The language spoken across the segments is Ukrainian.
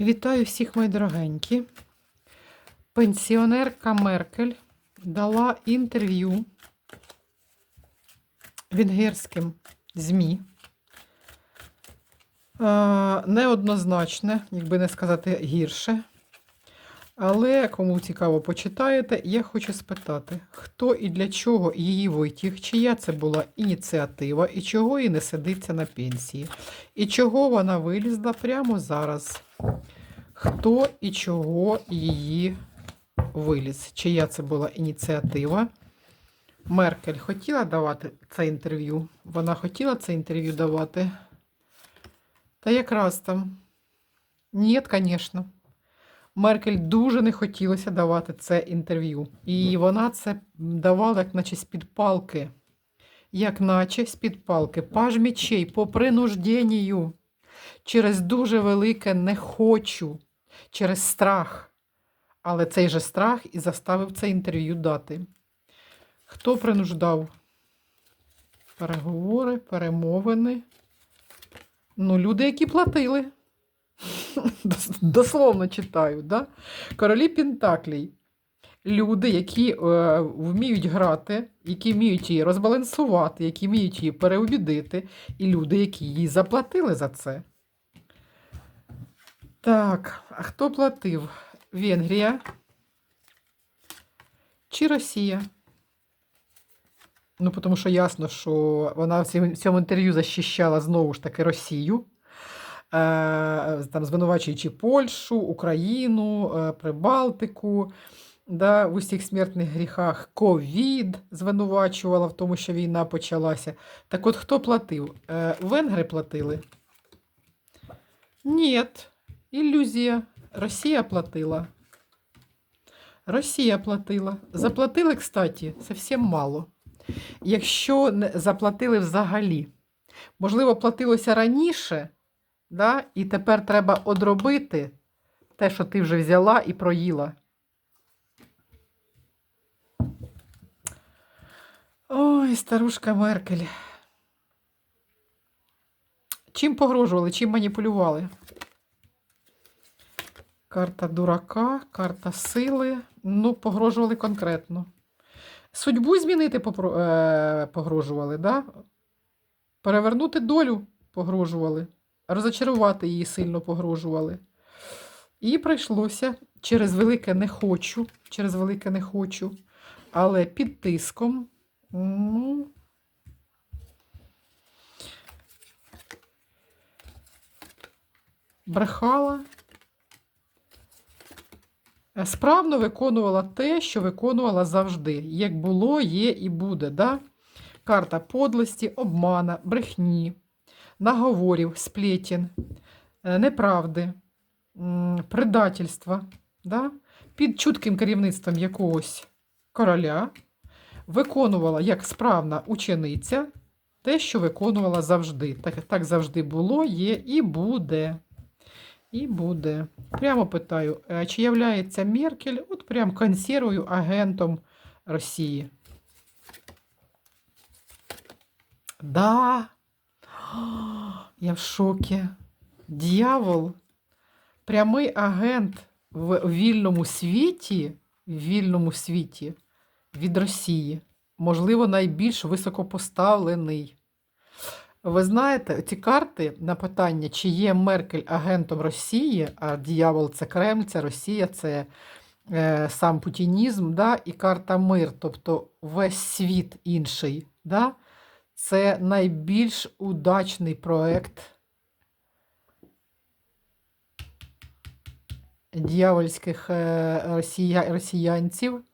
Вітаю всіх, мої дорогенькі. Пенсіонерка Меркель дала інтерв'ю венгерським ЗМІ. Е, Неоднозначне, якби не сказати гірше. Але кому цікаво почитаєте, я хочу спитати, хто і для чого її витяг, чия це була ініціатива, і чого їй не сидиться на пенсії, і чого вона вилізла прямо зараз. Хто і чого її виліз? Чия це була ініціатива? Меркель хотіла давати це інтерв'ю. Вона хотіла це інтерв'ю давати. Та якраз там. Ні, звісно. Меркель дуже не хотілося давати це інтерв'ю. І вона це давала, як наче з-під палки. Як наче з-під палки. Паж мічей по принужденню. Через дуже велике не хочу, через страх. Але цей же страх і заставив це інтерв'ю дати. Хто принуждав? Переговори, перемовини. Ну, люди, які платили. Дос- Дословно читаю, да? Королі Пентаклій. Люди, які е, вміють грати, які вміють її розбалансувати, які вміють її переубідити, і люди, які їй заплатили за це. Так, а хто платив? Венгрія чи Росія? Ну, тому що ясно, що вона в цьому- інтерв'ю захищала знову ж таки Росію, там звинувачуючи Польщу, Україну, е, Прибалтику, да, в усіх смертних гріхах. Ковід звинувачувала в тому, що війна почалася. Так от хто платив? Е, Венгри платили? Ні, ілюзія. Росія платила. Росія платила. Заплатили, кстати, зовсім мало. Якщо не заплатили взагалі, можливо, платилося раніше, да? і тепер треба одробити те, що ти вже взяла і проїла. Ой, старушка Меркель. Чим погрожували, чим маніпулювали? Карта дурака, карта сили. Ну, погрожували конкретно. Судьбу змінити е, погрожували, да? перевернути долю погрожували, розочарувати її сильно погрожували. І прийшлося через велике не хочу, через велике не хочу, але під тиском. Ну, брехала. Е, Справно виконувала те, що виконувала завжди. Як було, є і буде. Да? Карта подлості, обмана, брехні, наговорів, сплетін, е, неправди, предательства. Да? Під чутким керівництвом якогось короля виконувала як справна учениця те, що виконувала завжди. Так, так завжди було, є і буде. І буде. Прямо питаю, е, чи являється Меркель от прям консервою агентом Росії? Да. Я в шокі. Дьявол, прямий агент в вільному світі, в вільному світі від Росії. Можливо, найбільш високопоставлений. Ви знаєте, ці карти на питання, чи є Меркель агентом Росії, а дьявол це Кремль, це Росія, це е, сам путінізм, да, і карта мир, тобто весь світ інший. Да, це найбільш удачний проект дьявольських е, росія, росіянців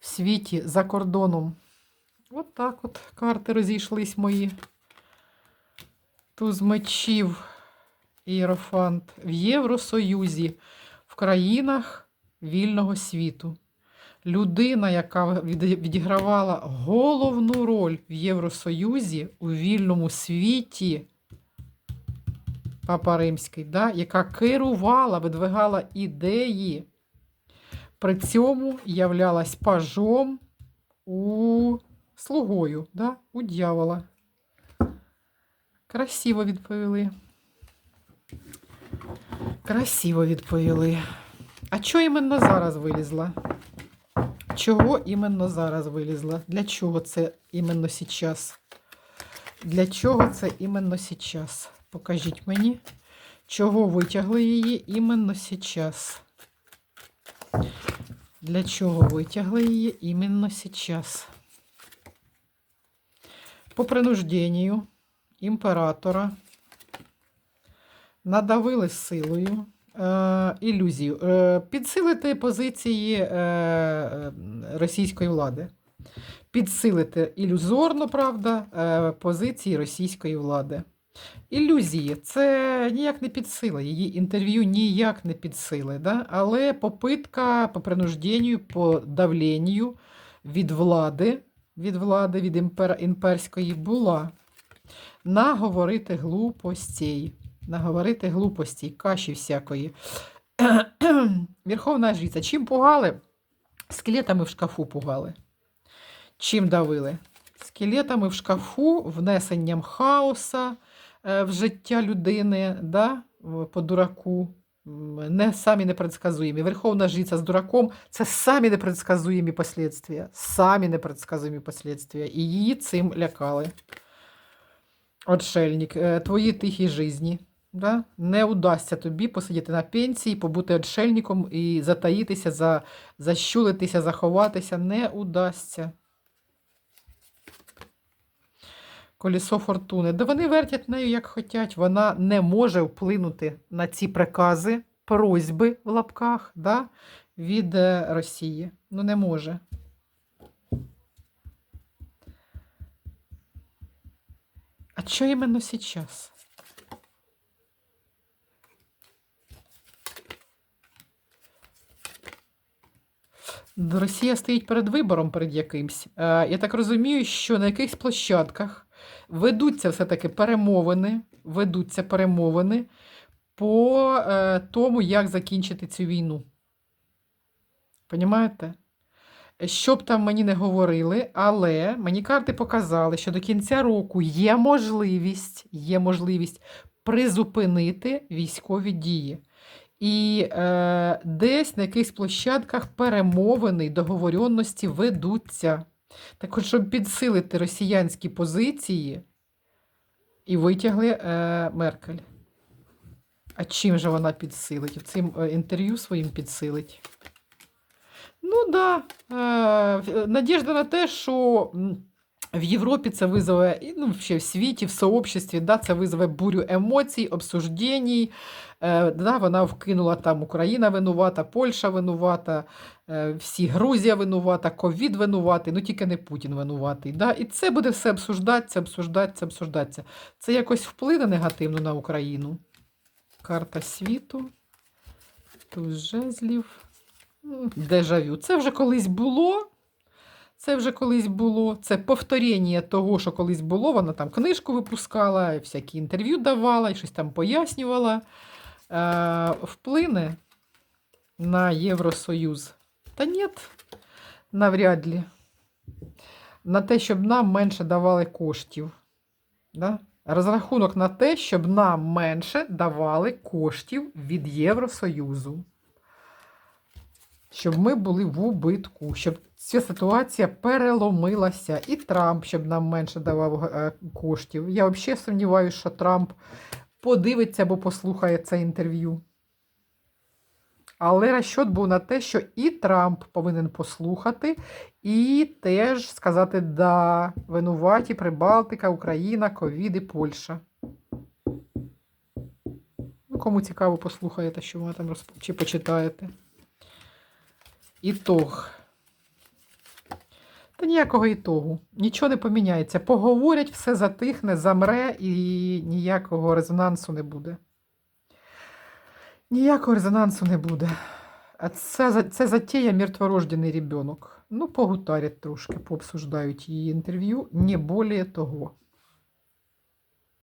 в світі за кордоном. От так от карти розійшлись мої. Туз мечів Іерофант в Євросоюзі, в країнах вільного світу. Людина, яка відігравала головну роль в Євросоюзі у вільному світі, Папа Римський, да, яка керувала, видвигала ідеї, при цьому являлась пажом у слугою, да, у дьявола. Красиво відповіли. Красиво відповіли. А чого іменно зараз вилізла? Чого іменно зараз вилізла? Для чого це іменно сейчас? Для чого це іменно сейчас? Покажіть мені, чого витягли її іменно сейчас? Для чого витягли її іменно сейчас? По принужденню імператора надавили силою ілюзію. Е, підсилити позиції е, е, російської влади. Підсилити ілюзорно, правда, е, позиції російської влади. Ілюзії це ніяк не підсила, її інтерв'ю ніяк не підсили, да? але попитка по принужденню, по давленню від влади, від влади, від імпер, імперської була наговорити глупостей. Наговорити глупостей, каші всякої. Верховна жриця. Чим пугали? Скелетами в шкафу пугали. Чим давили? Скелетами в шкафу, внесенням хаоса е, в життя людини, да? по дураку. Не самі непредсказуємі. Верховна жриця з дураком це самі непредсказуємі последствия. Самі непредсказуємі последствия. І її цим лякали. Отшельник, е, твої тихі жизні. Да? Не удасться тобі посидіти на пенсії, побути отшельником і затаїтися, за, защулитися, заховатися. Не удасться. Колесо фортуни. Да вони вертять нею як хотять. Вона не може вплинути на ці прикази, просьби в лапках да, від е, Росії. Ну, не може. А що іменно сейчас? Росія стоїть перед вибором перед якимсь. Е, Я так розумію, що на якихось площадках ведуться все-таки перемовини, ведуться перемовини по е, тому, як закінчити цю війну. Понімаєте? Що б там мені не говорили, але мені карти показали, що до кінця року є можливість, є можливість призупинити військові дії. І е, десь на якихось площадках перемовини договоренності ведуться. Так от, щоб підсилити росіянські позиції, і витягли е, Меркель. А чим же вона підсилить? Цим е, інтерв'ю своїм підсилить. Ну да. Е, надіжда на те, що в Європі це визове, ну, ще в світі, в сообществі, да, це визове бурю емоцій, обсужденій. Е, да, вона вкинула там Україна винувата, Польща винувата, е, всі Грузія винувата, ковід винуватий, ну тільки не Путін винуватий. Да? І це буде все обсуждатися, обсуждатися, обсуждатися. Це якось вплине негативно на Україну. Карта світу. Туз жезлів. Дежавю. Це вже колись було. Це вже колись було. Це повторення того, що колись було. Вона там книжку випускала, всякі інтерв'ю давала і щось там пояснювала. Е, вплине на Євросоюз. Та ні, навряд ли. На те, щоб нам менше давали коштів. Да? Розрахунок на те, щоб нам менше давали коштів від Євросоюзу. Щоб ми були в убитку, щоб ця ситуація переломилася. І Трамп, щоб нам менше давав е, коштів. Я взагалі сумніваюся, що Трамп подивиться або послухає це інтерв'ю. Але розчот був на те, що і Трамп повинен послухати, і теж сказати да, винуваті Прибалтика, Україна, Ковід і Польща. Ну, кому цікаво, послухаєте, що вона там розп... чи почитаєте. Ітог. Та ніякого ітогу. Нічого не поміняється. Поговорять, все затихне, замре і ніякого резонансу не буде. Ніякого резонансу не буде. А це, це затія мертворождений ребенок. Ну, погутарять трошки, пообсуждають її інтерв'ю, не більше того.